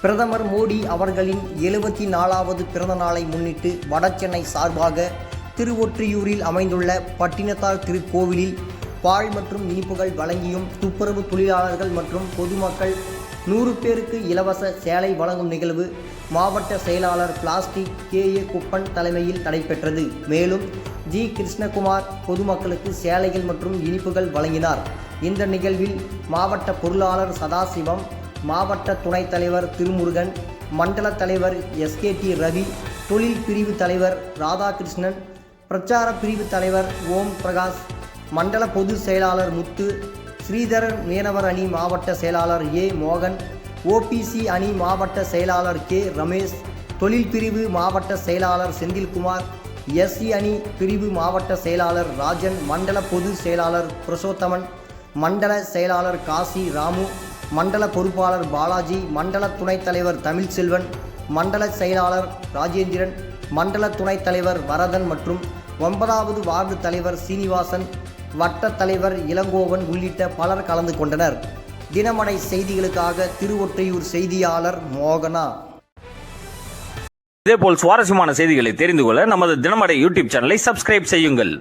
பிரதமர் மோடி அவர்களின் எழுபத்தி நாலாவது பிறந்த நாளை முன்னிட்டு வடசென்னை சார்பாக திருவொற்றியூரில் அமைந்துள்ள பட்டினத்தார் திருக்கோவிலில் பால் மற்றும் இனிப்புகள் வழங்கியும் துப்புரவு தொழிலாளர்கள் மற்றும் பொதுமக்கள் நூறு பேருக்கு இலவச சேலை வழங்கும் நிகழ்வு மாவட்ட செயலாளர் பிளாஸ்டிக் கே ஏ குப்பன் தலைமையில் நடைபெற்றது. மேலும் ஜி கிருஷ்ணகுமார் பொதுமக்களுக்கு சேலைகள் மற்றும் இனிப்புகள் வழங்கினார். இந்த நிகழ்வில் மாவட்ட பொருளாளர் சதாசிவம் மாவட்ட துணைத் தலைவர் திருமுருகன் மண்டல தலைவர் எஸ்கேடி ரவி தொழில் பிரிவு தலைவர் ராதாகிருஷ்ணன் பிரச்சார பிரிவு தலைவர் ஓம் பிரகாஷ் மண்டல பொதுச் செயலாளர் முத்து ஸ்ரீதரன் மீனவர் அணி மாவட்ட செயலாளர் ஏ. மோகன் ஓபிசி அணி மாவட்ட செயலாளர் கே. ரமேஷ் தொழில் பிரிவு மாவட்ட செயலாளர் செந்தில்குமார் எஸ்சி அணி பிரிவு மாவட்ட செயலாளர் ராஜன் மண்டல பொதுச் செயலாளர் புருஷோத்தமன் மண்டல செயலாளர் காசி ராமு மண்டல பொறுப்பாளர் பாலாஜி மண்டல துணைத் தலைவர் தமிழ்செல்வன் மண்டல செயலாளர் ராஜேந்திரன் மண்டல துணைத் தலைவர் வரதன் மற்றும் ஒன்பதாவது வார்டு தலைவர் சீனிவாசன் வட்ட தலைவர் இளங்கோவன் உள்ளிட்ட பலர் கலந்து கொண்டனர். தினமடை செய்திகளுக்காக திருவொற்றையூர் செய்தியாளர் மோகனா. இதேபோல் சுவாரஸ்யமான செய்திகளை தெரிந்து கொள்ள நமது தினமடை யூடியூப் சேனலை சப்ஸ்கிரைப் செய்யுங்கள்.